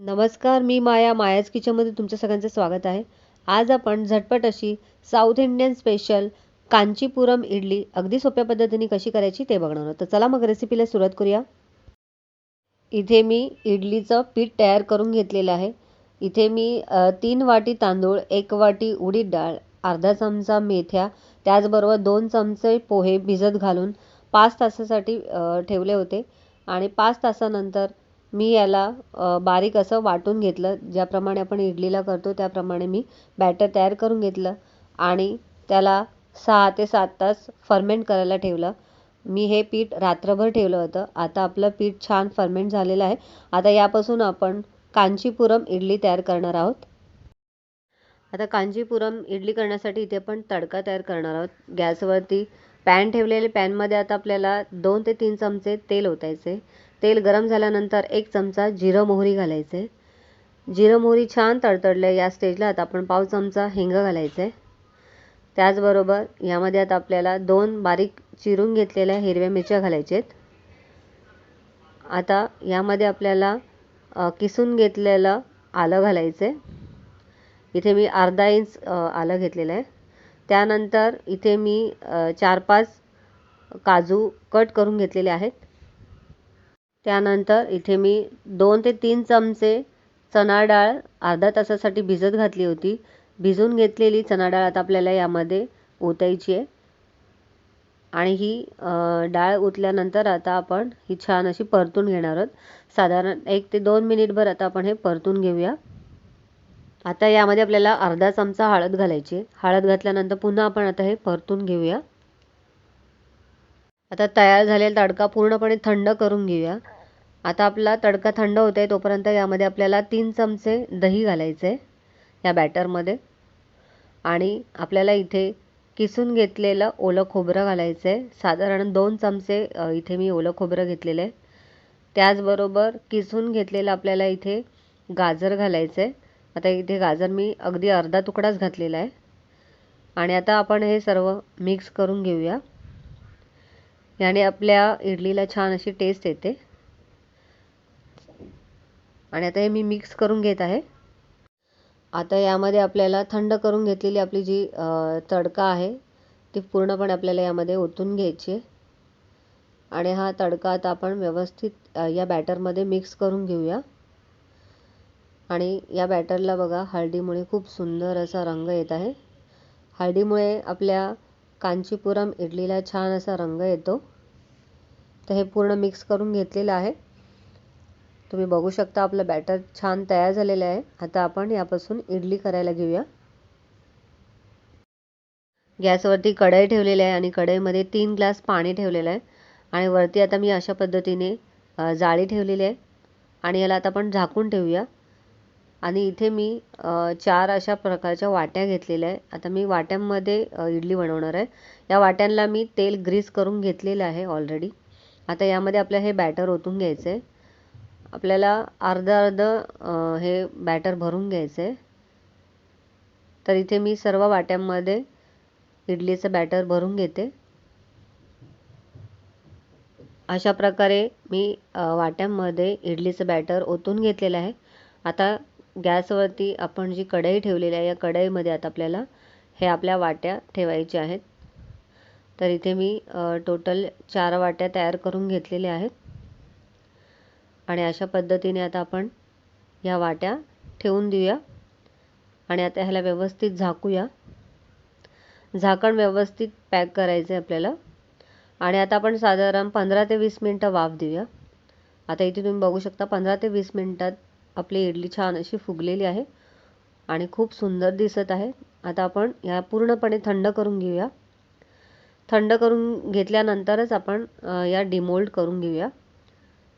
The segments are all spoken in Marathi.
नमस्कार मी माया मायाज किचनमध्ये तुमच्या सगळ्यांचं स्वागत आहे. आज आपण झटपट अशी south Indian special Kanchipuram idli अगदी सोप्या पद्धतीने कशी करायची ते बघणार आहोत. तर चला मग रेसिपीला सुरुवात करूया. इथे मी इडलीचं पीठ तयार करून घेतलेलं आहे. इथे मी तीन वाटी तांदूळ एक वाटी उडीद डाळ अर्धा चमचा मेथ्या त्याचबरोबर दोन चमचे पोहे भिजत घालून पाच तासासाठी ठेवले होते. आणि पाच तासानंतर मी याला बारीक असं वाटून घेतलं. ज्याप्रमाणे आपण इडलीला करतो त्याप्रमाणे मी बॅटर तयार करून घेतलं आणि त्याला सहा ते सात तास फर्मेंट करायला ठेवलं. मी हे पीठ रात्रभर ठेवलं होतं. आता आपलं पीठ छान फर्मेंट झालेलं आहे. आता यापासून आपण कांचीपुरम इडली तयार करणार आहोत. आता कांचीपुरम इडली करण्यासाठी इथे आपण तडका तयार करणार आहोत. गॅसवरती पॅन ठेवलेले पॅनमध्ये आता आपल्याला दोन ते तीन चमचे तेल ओतायचे तेल गरम झाल्यानंतर एक चमचा जिरं मोहरी घालायचे. जिरं मोहरी छान तडतडले या स्टेजला आता आपण पाव चमचा हिंग आहे त्याचबरोबर यामध्ये आता आपल्याला दोन बारीक चिरून घेतलेल्या हिरव्या मिरच्या घालायच्या आहेत आता यामध्ये आपल्याला किसून घेतलेलं आलं घालायचं. इथे मी अर्धा इंच आलं घेतलेलं आहे. त्यानंतर इथे मी चार पाच काजू कट करून घेतलेले आहेत. त्यानंतर इथे मी दोन ते तीन चमचे चणा डाळ अर्धा तासासाठी भिजत घातली होती. भिजून घेतलेली चणा डाळ आता आपल्याला यामध्ये ओतायची आहे. आणि ही डाळ ओतल्यानंतर आता आपण ही छान अशी परतून घेणार आहोत. साधारण एक ते दोन मिनिटभर आता आपण हे परतून घेऊया. आता यामध्ये आपल्याला अर्धा चमचा हळद घालायची आहे. हळद घातल्यानंतर पुन्हा आपण आता हे परतून घेऊया. आता तयार झालेला तडका पूर्णपणे थंड करून घेऊया. आता आपला तडका थंड होत आहे तोपर्यंत यामध्ये आपल्याला तीन चमचे दही घालायचे या बॅटरमध्ये. आणि आपल्याला इथे किसून घेतलेलं ओलं खोबरं घालायचं आहे साधारण दोन चमचे इथे मी ओलं खोबरं घेतलेलं आहे. त्याचबरोबर किसून घेतलेलं आपल्याला इथे गाजर घालायचं आहे आता इथे गाजर मी अगदी अर्धा तुकडाच घातलेला आहे. आणि आता आपण हे सर्व मिक्स करून घेऊया. याने आपल्या इडलीला छान अशी टेस्ट येते. आणि आता हे मी मिक्स करून घेत आहे. आता यामध्ये आपल्याला थंड करून घेतलेली आपली जी तडका आहे ती पूर्णपणे आपल्याला यामध्ये ओतून घ्यायची आहे. आणि हा तडका आता आपण व्यवस्थित या बॅटरमध्ये मिक्स करून घेऊया. आणि या बॅटरला बघा हळदीमुळे खूप सुंदर असा रंग येत आहे. हळदीमुळे आपल्या कांचीपुरम इडलीला छान असा रंग येतो. तर हे पूर्ण मिक्स करून घेतलेलं आहे. तुम्ही बघू शकता आपलं बॅटर छान तयार झालेलं आहे. आता आपण यापासून इडली करायला घेऊया. गॅसवरती कढई ठेवलेली आहे आणि कढईमध्ये तीन ग्लास पाणी ठेवलेलं आहे. आणि वरती आता मी अशा पद्धतीने जाळी ठेवलेली आहे. आणि याला आता आपण झाकून ठेवूया. आणि इथे मी चार अशा प्रकारच्या वाट्या घेतलेल्या आहे. आता मी वाट्यांमध्ये इडली बनवणार आहे. या वाट्यांना मी तेल ग्रीस करून घेतलेलं आहे ऑलरेडी आता यामध्ये आपलं हे बॅटर ओतून घ्यायचं आहे. आपल्याला अर्धं अर्धं हे बॅटर भरून घ्यायचं आहे तर इथे मी सर्व वाट्यांमध्ये इडलीचं बॅटर भरून घेते. अशा प्रकारे मी वाट्यांमध्ये इडलीचं बॅटर ओतून घेतलेलं आहे. आता गॅसवरती आपण जी कढई ठेवलेली आहे या कढईमध्ये आता आपल्याला हे आपल्या वाट्या ठेवायच्या आहेत. तर इथे मी टोटल चार वाट्या तयार करून घेतलेल्या आहेत. आणि अशा पद्धतीने आता आपण ह्या वाट्या ठेवून देऊया. आणि आता ह्याला व्यवस्थित झाकूया. झाकण व्यवस्थित पॅक करायचं आहे आपल्याला. आणि आता आपण साधारण पंधरा ते वीस मिनटं वाफ देऊया. आता इथे तुम्ही बघू शकता पंधरा ते वीस मिनटात आपली इडली छान अशी फुगलेली आहे. आणि खूप सुंदर दिसत आहे. आता आपण या पूर्णपणे थंड करून घेऊया. थंड करून घेतल्यानंतरच आपण या डिमोल्ड करून घेऊया.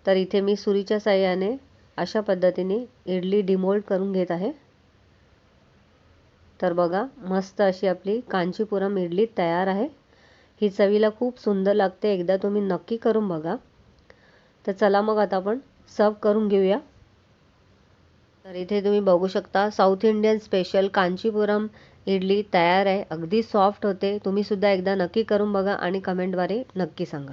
तर इथे मी सुरीच्या साह्याने अशा पद्धतीने इडली डिमोल्ड करून घेत आहे. तर बघा मस्त अशी आपली कांचीपुरम इडली तयार आहे. ही चवीला खूप सुंदर लागते. एकदा तुम्ही नक्की करून बघा. तर चला मग आता आपण सर्व करून घेऊया. तर इथे तुम्ही बघू शकता south Indian special Kanchipuram idli तयार आहे. अगदी सॉफ्ट होते. तुम्ही सुद्धा एकदा नक्की करून बघा आणि कमेंटद्वारे नक्की सांगा.